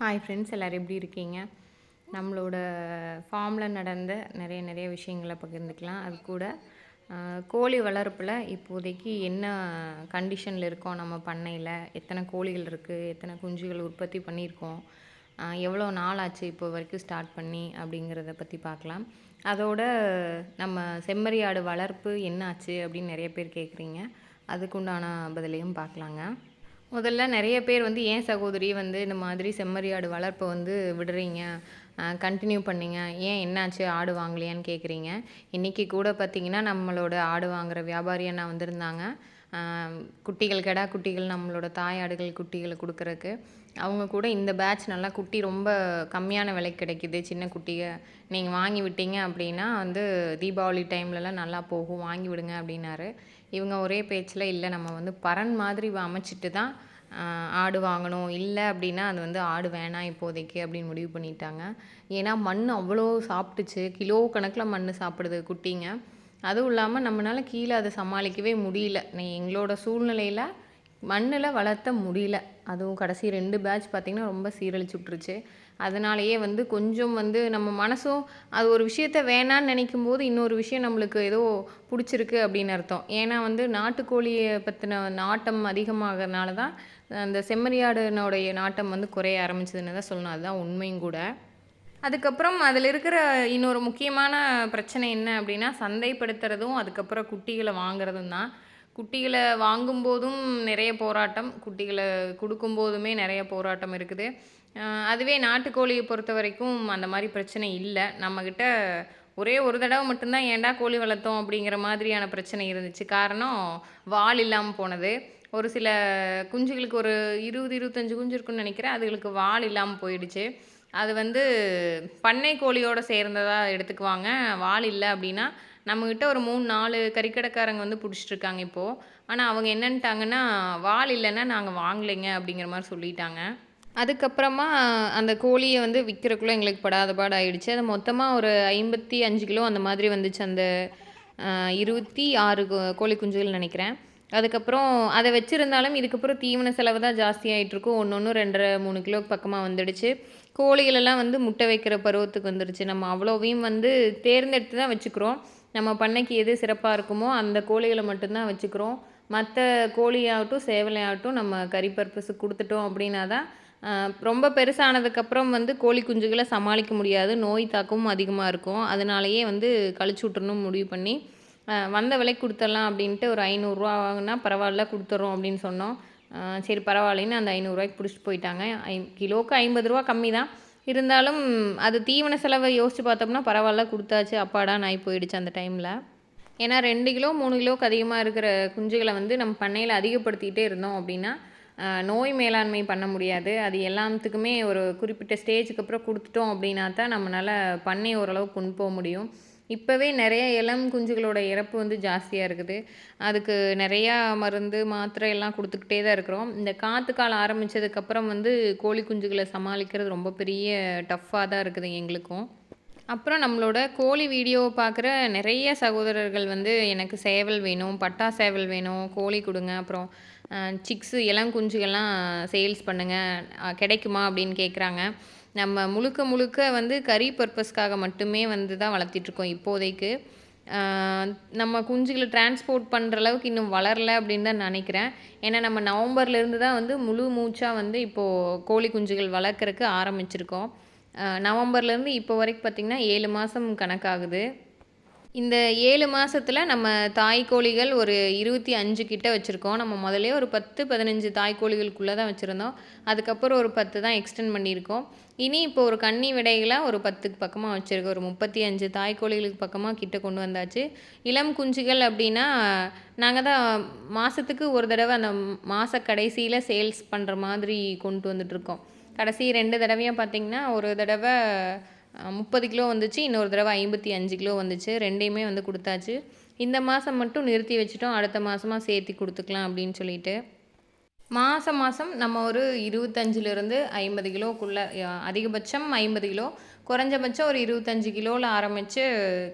Hi friends எல்லோரும் எப்படி இருக்கீங்க? நம்மளோட ஃபார்மில் நடந்த நிறைய நிறைய விஷயங்களை பகிர்ந்துக்கலாம். அது கூட கோழி வளர்ப்பில் இப்போதைக்கு என்ன கண்டிஷனில் இருக்கோம் நம்ம பண்ணையில்? எத்தனை கோழிகள் இருக்குது எத்தனை குஞ்சுகள் உற்பத்தி பண்ணியிருக்கோம்? எவ்வளோ நாள் ஆச்சு இப்போ வரைக்கும் ஸ்டார்ட் பண்ணி அப்படிங்கிறத பற்றி பார்க்கலாம். அதோட நம்ம செம்மறியாடு வளர்ப்பு என்ன ஆச்சு அப்படின்னு நிறைய பேர் கேட்குறீங்க. அதுக்குண்டான பதிலையும் பார்க்கலாங்க. முதல்ல நிறைய பேர் வந்து ஏன் சகோதரி வந்து இந்த மாதிரி செம்மறி ஆடு வளர்ப்பை வந்து விடுறீங்க? கண்டினியூ பண்ணிங்க. ஏன் என்னாச்சு ஆடு வாங்கலையான்னு கேட்குறீங்க இன்றைக்கி கூட பார்த்தீங்கன்னா நம்மளோட ஆடு வாங்குகிற வியாபாரி அண்ணா வந்திருந்தாங்க. குட்டிகள் கெடா குட்டிகள் நம்மளோட தாயாடுகள் குட்டிகளை கொடுக்குறக்கு அவங்க கூட இந்த பேட்ச் நல்லா குட்டி ரொம்ப கம்மியான விலைக்கு கிடைக்குது. சின்ன குட்டியை நீங்கள் வாங்கி விட்டீங்க அப்படின்னா வந்து தீபாவளி டைம்லலாம் நல்லா போகும். வாங்கி விடுங்க அப்படின்னாரு. இவங்க ஒரே பேச்சில் இல்லை நம்ம வந்து பரன் மாதிரி அமைச்சிட்டு தான் ஆடு வாங்கணும். இல்லை அப்படின்னா அது வந்து ஆடு வேணாம் இப்போதைக்கு அப்படின்னு முடிவு பண்ணிட்டாங்க. ஏன்னா மண் அவ்வளோ சாப்பிட்டுச்சு. கிலோ கணக்கில் மண் சாப்பிடுது குட்டிங்க. அதுவும் இல்லாமல் நம்மளால் கீழே அதை சமாளிக்கவே முடியல. நீ எங்களோட சூழ்நிலையில் மண்ணில் வளர்த்த முடியல. அதுவும் கடைசி ரெண்டு பேட்ச் பார்த்திங்கன்னா ரொம்ப சீரழிச்சு விட்ருச்சு அதனாலேயே வந்து கொஞ்சம் வந்து நம்ம மனசும் அது ஒரு விஷயத்த வேணான்னு நினைக்கும் போது இன்னொரு விஷயம் நம்மளுக்கு ஏதோ பிடிச்சிருக்கு அப்படின்னு அர்த்தம். ஏன்னா வந்து நாட்டுக்கோழியை பற்றின நாட்டம் அதிகமாகறனால தான் அந்த செம்மறியாடுனுடைய நாட்டம் வந்து குறைய ஆரம்பிச்சதுன்னு தான் சொல்லணும். அதுதான் உண்மையும் கூட. அதுக்கப்புறம் அதில் இருக்கிற இன்னொரு முக்கியமான பிரச்சனை என்ன அப்படின்னா சந்தைப்படுத்துறதும் அதுக்கப்புறம் குட்டிகளை வாங்குறதும் தான். குட்டிகளை வாங்கும்போதும் நிறைய போராட்டம் குட்டிகளை கொடுக்கும்போதுமே நிறைய போராட்டம் இருக்குது. அதுவே நாட்டுக்கோழியை பொறுத்த வரைக்கும் அந்த மாதிரி பிரச்சனை இல்லை. நம்மக்கிட்ட ஒரே ஒரு தடவை மட்டும்தான் ஏன்டா கோழி வளர்த்தோம் அப்படிங்கிற மாதிரியான பிரச்சனை இருந்துச்சு. காரணம் வால் இல்லாமல் போனது. ஒரு சில குஞ்சுகளுக்கு ஒரு இருபது இருபத்தஞ்சு குஞ்சு இருக்குன்னு நினைக்கிறேன். அதுகளுக்கு வால் இல்லாமல் போயிடுச்சு. அது வந்து பண்ணை கோழியோடு சேர்ந்ததாக எடுத்துக்குவாங்க. வால் இல்லை அப்படின்னா நம்மக்கிட்ட ஒரு மூணு நாலு கறிக்கடைக்காரங்க வந்து பிடிச்சிட்டு இருக்காங்க இப்போது ஆனால் அவங்க என்னன்ட்டாங்கன்னா வால் இல்லைன்னா நாங்கள் வாங்கலைங்க அப்படிங்கிற மாதிரி சொல்லிட்டாங்க. அதுக்கப்புறமா அந்த கோழியை வந்து விற்கிறக்குள்ளே எங்களுக்கு படாத பாடு ஆயிடுச்சு அது மொத்தமாக ஒரு ஐம்பத்தி அஞ்சு கிலோ அந்த மாதிரி வந்துச்சு அந்த இருபத்தி ஆறு கோ- கோழி குஞ்சுகள் நினைக்கிறேன். அதுக்கப்புறம் அதை வச்சுருந்தாலும் இதுக்கப்புறம் தீவன செலவு தான் ஜாஸ்தி இருக்கும் ஒன்று ஒன்று ரெண்டரை மூணு கிலோ பக்கமாக வந்துடுச்சு. கோழிகளெல்லாம் வந்து முட்டை வைக்கிற பருவத்துக்கு வந்துடுச்சு நம்ம அவ்வளோவையும் வந்து தேர்ந்தெடுத்து தான் வச்சுக்கிறோம். நம்ம பண்ணைக்கு எது சிறப்பாக இருக்குமோ அந்த கோழிகளை மட்டும்தான் வச்சுக்கிறோம். மற்ற கோழியாகட்டும் சேவலையாகட்டும் நம்ம கறி பர்பஸுக்கு கொடுத்துட்டோம் அப்படின்னா தான் ரொம்ப பெருசானதுக்கப்புறம் வந்து கோழி குஞ்சுகளை சமாளிக்க முடியாது. நோய் தாக்கமும் அதிகமாக இருக்கும். அதனாலேயே வந்து கழிச்சு விட்டுறணும் முடிவு பண்ணி வந்த விலைக்கு கொடுத்துடலாம் அப்படின்ட்டு ஒரு ஐநூறுரூவா வாங்கினா பரவாயில்ல கொடுத்துட்றோம் அப்படின்னு சொன்னோம். சரி பரவாயில்லைன்னு அந்த ஐநூறுரூவாய்க்கு பிடிச்சிட்டு போயிட்டாங்க. ஐ கிலோவுக்கு ஐம்பது ரூபா கம்மி தான். இருந்தாலும் அது தீவன செலவை யோசித்து பார்த்தோம்னா பரவாயில்ல கொடுத்தாச்சு அப்பாடா நாய் போயிடுச்சு அந்த டைமில் ஏன்னா ரெண்டு கிலோ மூணு கிலோவுக்கு அதிகமாக இருக்கிற குஞ்சுகளை வந்து நம்ம பண்ணையில் அதிகப்படுத்திக்கிட்டே இருந்தோம் அப்படின்னா நோய் மேலாண்மை பண்ண முடியாது. அது எல்லாத்துக்குமே ஒரு குறிப்பிட்ட ஸ்டேஜுக்கு அப்புறம் கொடுத்துட்டோம் அப்படின்னா தான் நம்மளால் பண்ணை ஓரளவுக்கு கொண்டு போக முடியும். இப்போவே நிறைய இளம் குஞ்சுகளோட இறப்பு வந்து ஜாஸ்தியாக இருக்குது. அதுக்கு நிறையா மருந்து மாத்திரை எல்லாம் கொடுத்துக்கிட்டே தான் இருக்கிறோம். இந்த காற்று காலம் ஆரம்பித்ததுக்கப்புறம் வந்து கோழி குஞ்சுகளை சமாளிக்கிறது ரொம்ப பெரிய டஃப்பாக தான் இருக்குது எங்களுக்கும். அப்புறம் நம்மளோட கோழி வீடியோ பார்க்குற நிறைய சகோதரர்கள் வந்து எனக்கு சேவல் வேணும் பட்டா சேவல் வேணும் கோழி கொடுங்க அப்புறம் சிக்ஸு இளங்குஞ்சுகள்லாம் சேல்ஸ் பண்ணுங்கள் கிடைக்குமா அப்படின்னு கேட்குறாங்க நம்ம முழுக்க முழுக்க வந்து கறி பர்பஸ்க்காக மட்டுமே வந்து தான் வளர்த்திட்ருக்கோம் இப்போதைக்கு. நம்ம குஞ்சுகளை டிரான்ஸ்போர்ட் பண்ணுற அளவுக்கு இன்னும் வளரல அப்படின்னு தான் நினைக்கிறேன். ஏன்னா நம்ம நவம்பர்லேருந்து தான் வந்து முழு மூச்சாக வந்து இப்போது கோழி குஞ்சுகள் வளர்க்குறக்கு ஆரம்பிச்சிருக்கோம். நவம்பர்லேருந்து இப்போ வரைக்கும் பார்த்திங்கன்னா ஏழு மாதம் கணக்காகுது. இந்த ஏழு மாதத்தில் நம்ம தாய் கோழிகள் ஒரு இருபத்தி அஞ்சு கிட்ட வச்சுருக்கோம். நம்ம முதலே ஒரு பத்து பதினஞ்சு தாய் கோழிகளுக்குள்ளே தான் வச்சுருந்தோம். அதுக்கப்புறம் ஒரு பத்து தான் எக்ஸ்டெண்ட் பண்ணியிருக்கோம். இனி இப்போ ஒரு கன்னி விடைகளாக ஒரு பத்துக்கு பக்கமாக வச்சுருக்கோம். ஒரு முப்பத்தி அஞ்சு தாய் கோழிகளுக்கு பக்கமாக கிட்ட கொண்டு வந்தாச்சு. இளம் குஞ்சுகள் அப்படின்னா நாங்கள் தான் மாதத்துக்கு ஒரு தடவை அந்த மாத கடைசியில் சேல்ஸ் பண்ணுற மாதிரி கொண்டு வந்துட்ருக்கோம் கடைசி ரெண்டு தடவையும் பார்த்தீங்கன்னா ஒரு தடவை முப்பது கிலோ வந்துச்சு இன்னொரு தடவை ஐம்பத்தி அஞ்சு கிலோ வந்துச்சு. ரெண்டையுமே வந்து கொடுத்தாச்சு. இந்த மாதம் மட்டும் நிறுத்தி வச்சுட்டோம் அடுத்த மாதமாக சேர்த்தி கொடுத்துக்கலாம் அப்படின்னு சொல்லிட்டு. மாதம் மாதம் நம்ம ஒரு இருபத்தஞ்சிலிருந்து ஐம்பது கிலோக்குள்ளே அதிகபட்சம் ஐம்பது கிலோ குறைஞ்சபட்சம் ஒரு இருபத்தஞ்சு கிலோவில் ஆரம்பித்து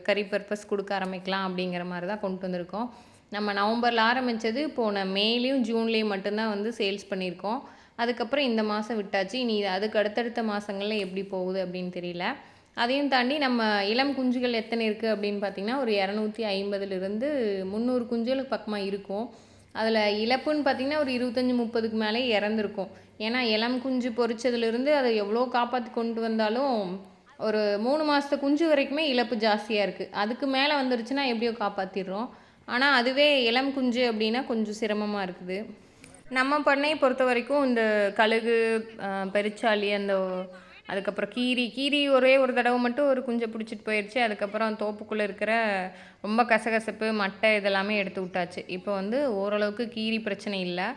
கறி பர்பஸ் கொடுக்க ஆரம்பிக்கலாம் அப்படிங்கிற மாதிரி தான் கொண்டு வந்திருக்கோம். நம்ம நவம்பரில் ஆரம்பித்தது போன மேலேயும் ஜூன்லேயும் மட்டும்தான் வந்து சேல்ஸ் பண்ணியிருக்கோம். அதுக்கப்புறம் இந்த மாதம் விட்டாச்சு. இனி அதுக்கு அடுத்தடுத்த மாதங்களில் எப்படி போகுது அப்படின்னு தெரியல. அதையும் தாண்டி நம்ம இளம் குஞ்சுகள் எத்தனை இருக்குது அப்படின்னு பார்த்திங்கன்னா ஒரு இரநூத்தி ஐம்பதுலேருந்து முந்நூறு குஞ்சுகளுக்கு பக்கமாக இருக்கும். அதில் இழப்புன்னு பார்த்திங்கன்னா ஒரு இருபத்தஞ்சி முப்பதுக்கு மேலே இறந்துருக்கும். ஏன்னா இளம் குஞ்சு பொறிச்சதுலேருந்து அதை எவ்வளோ காப்பாற்றி கொண்டு வந்தாலும் ஒரு மூணு மாதத்து குஞ்சு வரைக்குமே இழப்பு ஜாஸ்தியாக இருக்குது அதுக்கு மேலே வந்துருச்சுன்னா எப்படியோ காப்பாற்றிடுறோம் ஆனால் அதுவே இளம் குஞ்சு அப்படின்னா கொஞ்சம் சிரமமாக இருக்குது. நம்ம பண்ணையை பொறுத்த வரைக்கும் இந்த கழுகு பெருச்சாளி அந்த அதுக்கப்புறம் கீரி கீரி ஒரே ஒரு தடவை மட்டும் ஒரு குஞ்சை பிடிச்சிட்டு போயிடுச்சு அதுக்கப்புறம் தோப்புக்குள்ளே இருக்கிற ரொம்ப கசகசப்பு மட்டை இதெல்லாமே எடுத்து விட்டாச்சு. இப்போ வந்து ஓரளவுக்கு கீரி பிரச்சனை இல்லை.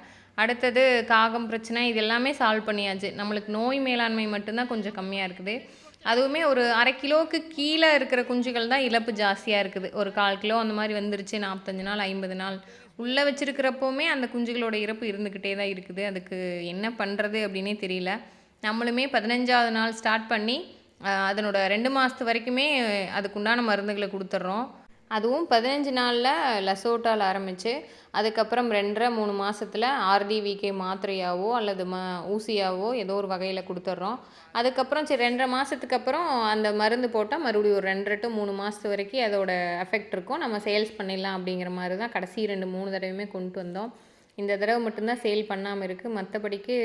அடுத்தது காகம் பிரச்சனை இது எல்லாமே சால்வ் பண்ணியாச்சு. நம்மளுக்கு நோய் மேலாண்மை மட்டும்தான் கொஞ்சம் கம்மியாக இருக்குது. அதுவுமே ஒரு அரை கிலோவுக்கு கீழே இருக்கிற குஞ்சுகள் தான் இழப்பு ஜாஸ்தியாக இருக்குது. ஒரு கால் கிலோ அந்த மாதிரி வந்துருச்சு நாற்பத்தஞ்சு நாள் ஐம்பது நாள். உள்ளே வச்சுருக்கிறப்போவுமே அந்த குஞ்சுகளோட இறப்பு இருந்துக்கிட்டே தான் இருக்குது. அதுக்கு என்ன பண்ணுறது அப்படின்னே தெரியல. நம்மளுமே பதினஞ்சாவது நாள் ஸ்டார்ட் பண்ணி அதனோட ரெண்டு மாதத்து வரைக்குமே அதுக்குண்டான மருந்துகளை கொடுத்துட்றோம். அதுவும் பதினஞ்சு நாளில் லசோட்டால் ஆரம்பித்து அதுக்கப்புறம் ரெண்டரை மூணு மாதத்தில் ஆர்டிவிகே மாத்திரையாவோ அல்லது ம ஊசியாவோ ஏதோ ஒரு வகையில் கொடுத்துட்றோம் அதுக்கப்புறம் சரி ரெண்டரை மாதத்துக்கு அப்புறம் அந்த மருந்து போட்டால் மறுபடியும் ஒரு ரெண்டரை டு மூணு மாதத்து வரைக்கும் அதோட எஃபெக்ட் இருக்கும். நம்ம சேல்ஸ் பண்ணிடலாம் அப்படிங்கிற மாதிரி தான் கடைசி ரெண்டு மூணு தடவையுமே கொண்டு வந்தோம். இந்த தடவை மட்டும்தான் சேல் பண்ணாமல் இருக்குது மற்றபடிக்கு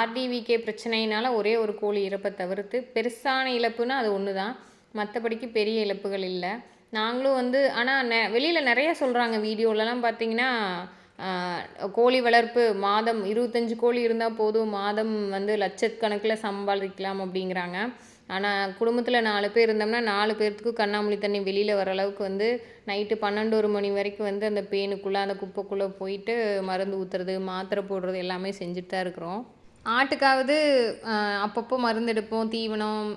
ஆர்டிவிகே பிரச்சனையினால் ஒரே ஒரு கோழி இறப்பை தவிர்த்து பெருசான இழப்புன்னா அது ஒன்று தான் மற்றபடிக்கு பெரிய இழப்புகள் இல்லை. நாங்களும் வந்து ஆனால் நெ வெளியில் நிறைய சொல்கிறாங்க வீடியோலலாம் பார்த்தீங்கன்னா கோழி வளர்ப்பு மாதம் இருபத்தஞ்சி கோழி இருந்தால் போதும் மாதம் வந்து லட்சக்கணக்கில் சம்பாதிக்கலாம் அப்படிங்கிறாங்க. ஆனால் குடும்பத்தில் நாலு பேர் இருந்தோம்னா நாலு பேர்த்துக்கும் கண்ணாமூலி தண்ணி வெளியில் வர அளவுக்கு வந்து நைட்டு பன்னெண்டு ஒரு மணி வரைக்கும் வந்து அந்த பேனுக்குள்ளே அந்த குப்பைக்குள்ளே போயிட்டு மருந்து ஊற்றுறது மாத்திரை போடுறது எல்லாமே செஞ்சுட்டு தான் இருக்கிறோம். ஆட்டுக்காவது அப்பப்போ மருந்து எடுப்போம் தீவனம்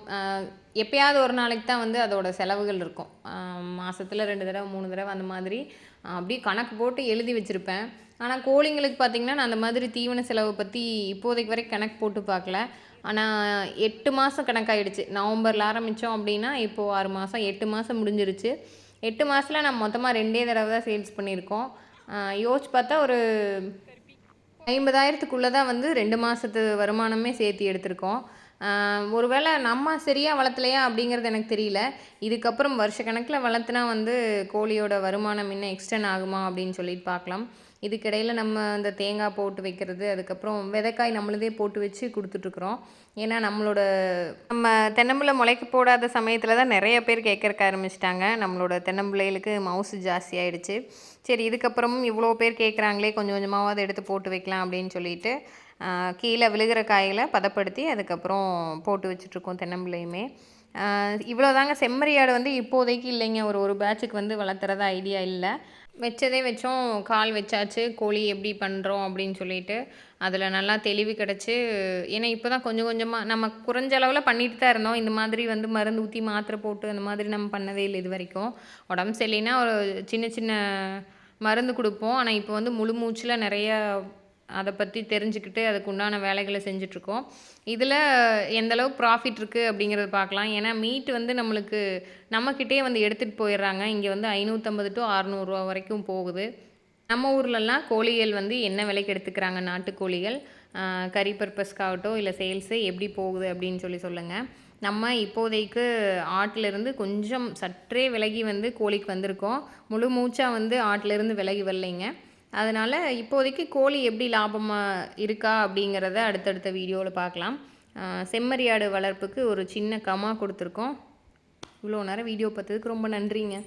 எப்பயாவது ஒரு நாளைக்கு தான் வந்து அதோட செலவுகள் இருக்கும். மாதத்தில் ரெண்டு தடவை மூணு தடவை அந்த மாதிரி. அப்படியே கணக்கு போட்டு எழுதி வச்சுருப்பேன். ஆனால் கோழிங்களுக்கு பார்த்திங்கன்னா நான் அந்த மாதிரி தீவன செலவை பற்றி இப்போதைக்கு வரைக்கும் கணக்கு போட்டு பார்க்கல ஆனால் எட்டு மாதம் கணக்காயிடுச்சு. நவம்பரில் ஆரம்பித்தோம் அப்படின்னா இப்போது ஆறு மாதம் எட்டு மாதம் முடிஞ்சிருச்சு. எட்டு மாதத்தில் நான் மொத்தமாக ரெண்டே தடவை தான் சேல்ஸ் பண்ணியிருக்கோம். யோசிச்சு பார்த்தா ஒரு ஐம்பதாயிரத்துக்குள்ளே தான் வந்து ரெண்டு மாதத்து வருமானமே சேர்த்து எடுத்திருக்கோம். ஒருவேளை நம்ம சரியாக வளர்த்தலையா அப்படிங்கிறது எனக்கு தெரியல. இதுக்கப்புறம் வருஷக்கணக்கில் வளர்த்துனா வந்து கோழியோட வருமானம் இன்னும் எக்ஸ்டெண்ட் ஆகுமா அப்படின்னு சொல்லிட்டு பார்க்கலாம். இதுக்கிடையில் நம்ம அந்த தேங்காய் போட்டு வைக்கிறது அதுக்கப்புறம் விதைக்காய் நம்மளதே போட்டு வச்சு கொடுத்துட்ருக்குறோம். ஏன்னா நம்மளோட நம்ம தென்னம்பிள்ளை முளைக்க போடாத சமயத்தில் தான் நிறைய பேர் கேட்கறக்க ஆரம்பிச்சிட்டாங்க. நம்மளோட தென்னம்பிள்ளைகளுக்கு மவுசு ஜாஸ்தியாயிடுச்சு சரி இதுக்கப்புறமும் இவ்வளோ பேர் கேட்குறாங்களே கொஞ்சம் கொஞ்சமாவது எடுத்து போட்டு வைக்கலாம் அப்படின்னு சொல்லிட்டு கீழே விழுகிற காயில் பதப்படுத்தி அதுக்கப்புறம் போட்டு வச்சுட்ருக்கோம் தென்னம்பிள்ளையுமே. இவ்வளோதாங்க. செம்மறியாடு வந்து இப்போதைக்கு இல்லைங்க. ஒரு ஒரு பேட்சுக்கு வந்து வளர்த்துறதா ஐடியா இல்லை. வச்சதே வச்சோம். கால் வச்சாச்சு. கோழி எப்படி பண்ணுறோம் அப்படின்னு சொல்லிட்டு அதில் நல்லா தெளிவு கிடச்சி ஏன்னா இப்போ தான் கொஞ்சம் கொஞ்சமாக நம்ம குறைஞ்ச அளவில் பண்ணிட்டு தான் இருந்தோம். இந்த மாதிரி வந்து மருந்து ஊற்றி மாத்திரை போட்டு அந்த மாதிரி நம்ம பண்ணதே இல்லை இது வரைக்கும். உடம்பு சரியில்லைன்னா ஒரு சின்ன சின்ன மருந்து கொடுப்போம். ஆனால் இப்போ வந்து முழு மூச்சில் நிறைய அதை பற்றி தெரிஞ்சுக்கிட்டு அதுக்கு உண்டான வேலைகளை செஞ்சிட்ருக்கோம். இதில் எந்த அளவுக்கு ப்ராஃபிட் இருக்குது அப்படிங்கிறத பார்க்கலாம் ஏன்னா மீட் வந்து நம்மளுக்கு நம்மக்கிட்டே வந்து எடுத்துகிட்டு போயிடுறாங்க. இங்கே வந்து ஐநூற்றம்பது டு அறநூறுவா வரைக்கும் போகுது. நம்ம ஊர்லலாம் கோழிகள் வந்து என்ன விலைக்கு எடுத்துக்கிறாங்க? நாட்டுக்கோழிகள் கறி பர்பஸ்க்காகட்டும் இல்லை சேல்ஸு எப்படி போகுது அப்படின்னு சொல்லி சொல்லுங்கள் நம்ம இப்போதைக்கு ஆட்டிலிருந்து கொஞ்சம் சற்றே விலகி வந்து கோழிக்கு வந்திருக்கோம். முழு மூச்சாக வந்து ஆட்டிலிருந்து விலகி வரலைங்க. அதனால் இப்போதைக்கு கோழி எப்படி லாபமாக இருக்கா அப்படிங்கிறத அடுத்தடுத்த வீடியோவில் பார்க்கலாம். செம்மறியாடு வளர்ப்புக்கு ஒரு சின்ன கமா கொடுத்துருக்கோம். இவ்வளோ நேரம் வீடியோ பார்த்ததுக்கு ரொம்ப நன்றிங்க.